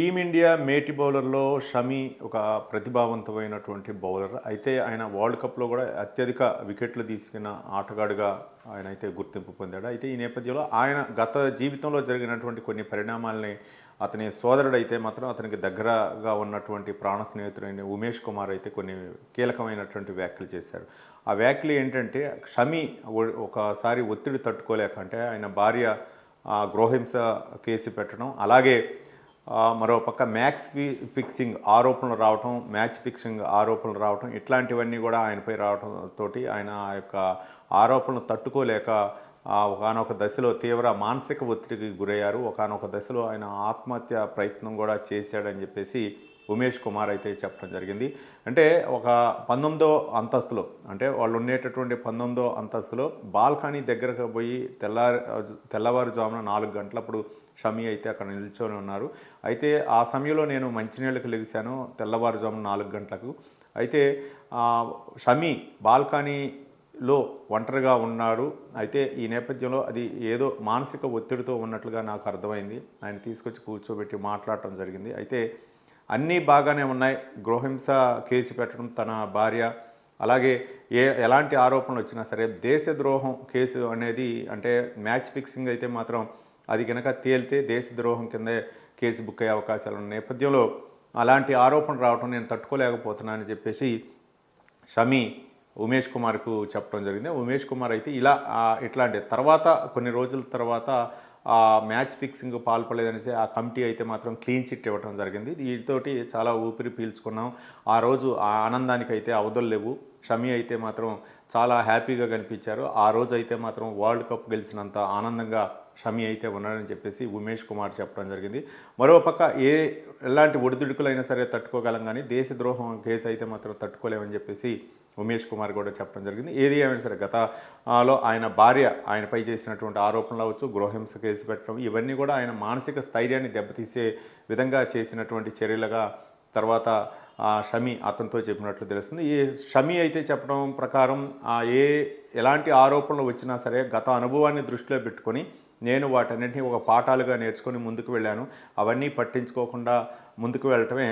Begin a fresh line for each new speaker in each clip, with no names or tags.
Team India మేటి బౌలర్లో షమి ఒక ప్రతిభావంతమైనటువంటి bowler. అయితే ఆయన వరల్డ్ కప్లో కూడా అత్యధిక వికెట్లు తీసుకున్న ఆటగాడుగా ఆయన అయితే గుర్తింపు పొందాడు. అయితే ఈ నేపథ్యంలో ఆయన గత జీవితంలో జరిగినటువంటి కొన్ని పరిణామాలని అతని సోదరుడు అయితే మాత్రం అతనికి దగ్గరగా ఉన్నటువంటి ప్రాణ స్నేహితుడైన ఉమేష్ కుమార్ అయితే కొన్ని కీలకమైనటువంటి వ్యాఖ్యలు చేశారు. ఆ వ్యాఖ్యలు ఏంటంటే షమి ఒకసారి ఒత్తిడి తట్టుకోలేక అంటే ఆయన భార్య గృహహింస కేసు పెట్టడం అలాగే మరోపక్క మరో మ్యాచ్ ఫిక్సింగ్ ఆరోపణలు రావటం మ్యాచ్ ఫిక్సింగ్ ఆరోపణలు రావటం ఇట్లాంటివన్నీ కూడా ఆయనపై రావటం తోటి ఆయన ఆ యొక్క ఆరోపణలు తట్టుకోలేక ఒకనొక ఒకానొక దశలో తీవ్ర మానసిక ఒత్తిడికి గురయ్యారు. ఒకానొక దశలో ఆయన ఆత్మహత్య ప్రయత్నం కూడా చేశాడని చెప్పేసి ఉమేష్ కుమార్ అయితే చెప్పడం జరిగింది. అంటే ఒక పంతొమ్మిదో అంతస్తులో అంటే వాళ్ళు ఉండేటటువంటి పంతొమ్మిదో అంతస్తులో బాల్కనీ దగ్గరకు పోయి తెల్లారి తెల్లవారుజామున నాలుగు గంటలప్పుడు షమి అయితే అక్కడ నిల్చొని ఉన్నారు. అయితే ఆ సమయంలో నేను మంచినీళ్ళకి లెగిశాను తెల్లవారుజామున నాలుగు గంటలకు. అయితే షమి షమి బాల్కనీలో ఒంటరిగా ఉన్నాడు. అయితే ఈ నేపథ్యంలో అది ఏదో మానసిక ఒత్తిడితో ఉన్నట్లుగా నాకు అర్థమైంది. ఆయన తీసుకొచ్చి కూర్చోబెట్టి మాట్లాడటం జరిగింది. అయితే అన్నీ బాగానే ఉన్నాయి. గృహహింస కేసు పెట్టడం తన భార్య. అలాగే ఏ ఎలాంటి ఆరోపణలు వచ్చినా సరే దేశద్రోహం కేసు అనేది అంటే మ్యాచ్ ఫిక్సింగ్ అయితే మాత్రం అది కనుక తేలితే దేశద్రోహం కిందే కేసు బుక్ అయ్యే అవకాశాలు ఉన్న నేపథ్యంలో అలాంటి ఆరోపణలు రావడం నేను తట్టుకోలేకపోతున్నానని చెప్పేసి షమి ఉమేష్ కుమార్కు చెప్పడం జరిగింది. ఉమేష్ కుమార్ అయితే ఇలా ఇట్లాంటి తర్వాత కొన్ని రోజుల తర్వాత ఆ మ్యాచ్ ఫిక్సింగ్ పాల్పడలేదనేసి ఆ కమిటీ అయితే మాత్రం క్లీన్ చిట్ ఇవ్వడం జరిగింది. వీటితోటి చాలా ఊపిరి పీల్చుకున్నాం. ఆ రోజు ఆ ఆనందానికి అయితే అవధులు లేవు. షమి అయితే మాత్రం చాలా హ్యాపీగా కనిపించారు. ఆ రోజు అయితే మాత్రం వరల్డ్ కప్ గెలిచినంత ఆనందంగా షమి అయితే ఉన్నాడని చెప్పేసి ఉమేష్ కుమార్ చెప్పడం జరిగింది. మరోపక్క ఏ ఎలాంటి ఒడిదుడుకులైనా సరే తట్టుకోగలం కానీ దేశద్రోహం కేసు అయితే మాత్రం తట్టుకోలేమని చెప్పేసి ఉమేష్ కుమార్ కూడా చెప్పడం జరిగింది. ఏది ఏమైనా సరే గతలో ఆయన భార్య ఆయనపై చేసినటువంటి ఆరోపణలు అవచ్చు గృహహింస కేసు పెట్టడం ఇవన్నీ కూడా ఆయన మానసిక స్థైర్యాన్ని దెబ్బతీసే విధంగా చేసినటువంటి చర్యలుగా తర్వాత ఆ షమి అతనితో చెప్పినట్లు తెలుస్తుంది. ఈ షమి అయితే చెప్పడం ప్రకారం ఆ ఏ ఎలాంటి ఆరోపణలు వచ్చినా సరే గత అనుభవాన్ని దృష్టిలో పెట్టుకొని నేను వాటన్నింటినీ ఒక పాఠాలుగా నేర్చుకొని ముందుకు వెళ్ళాను. అవన్నీ పట్టించుకోకుండా ముందుకు వెళ్ళటమే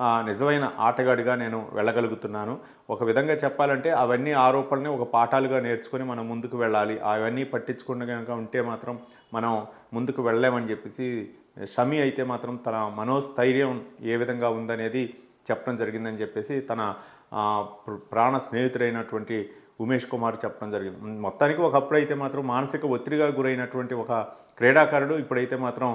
నిజమైన ఆటగాడిగా నేను వెళ్ళగలుగుతున్నాను. ఒక విధంగా చెప్పాలంటే అవన్నీ ఆరోపణని ఒక పాఠాలుగా నేర్చుకొని మనం ముందుకు వెళ్ళాలి. అవన్నీ పట్టించుకుండా కనుక ఉంటే మాత్రం మనం ముందుకు వెళ్ళలేమని చెప్పేసి షమి అయితే మాత్రం తన మనోస్థైర్యం ఏ విధంగా ఉందనేది చెప్పడం జరిగిందని చెప్పేసి తన ప్ర- ప్రాణ స్నేహితుడైనటువంటి ఉమేష్ కుమార్ చెప్పడం జరిగింది. మొత్తానికి ఒకప్పుడు అయితే మాత్రం మానసిక ఒత్తిడిగా గురైనటువంటి ఒక క్రీడాకారుడు ఇప్పుడైతే మాత్రం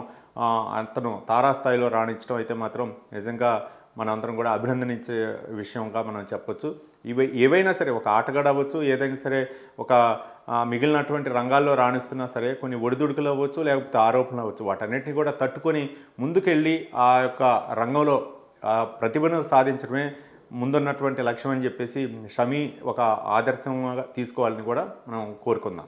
అతను తారాస్థాయిలో రాణించడం అయితే మాత్రం నిజంగా మనందరం కూడా అభినందనించే విషయంగా మనం చెప్పొచ్చు. ఇవి ఏవైనా సరే ఒక ఆటగాడు అవ్వచ్చు ఏదైనా సరే ఒక మిగిలినటువంటి రంగాల్లో రాణిస్తున్నా సరే కొన్ని ఒడిదుడుకులు అవ్వచ్చు లేకపోతే ఆరోపణలు అవ్వచ్చు వాటన్నిటిని కూడా తట్టుకొని ముందుకెళ్ళి ఆ యొక్క రంగంలో ప్రతిభను సాధించడమే ముందున్నటువంటి లక్ష్యం అని చెప్పేసి షమి ఒక ఆదర్శంగా తీసుకోవాలని కూడా మనం కోరుకుందాం.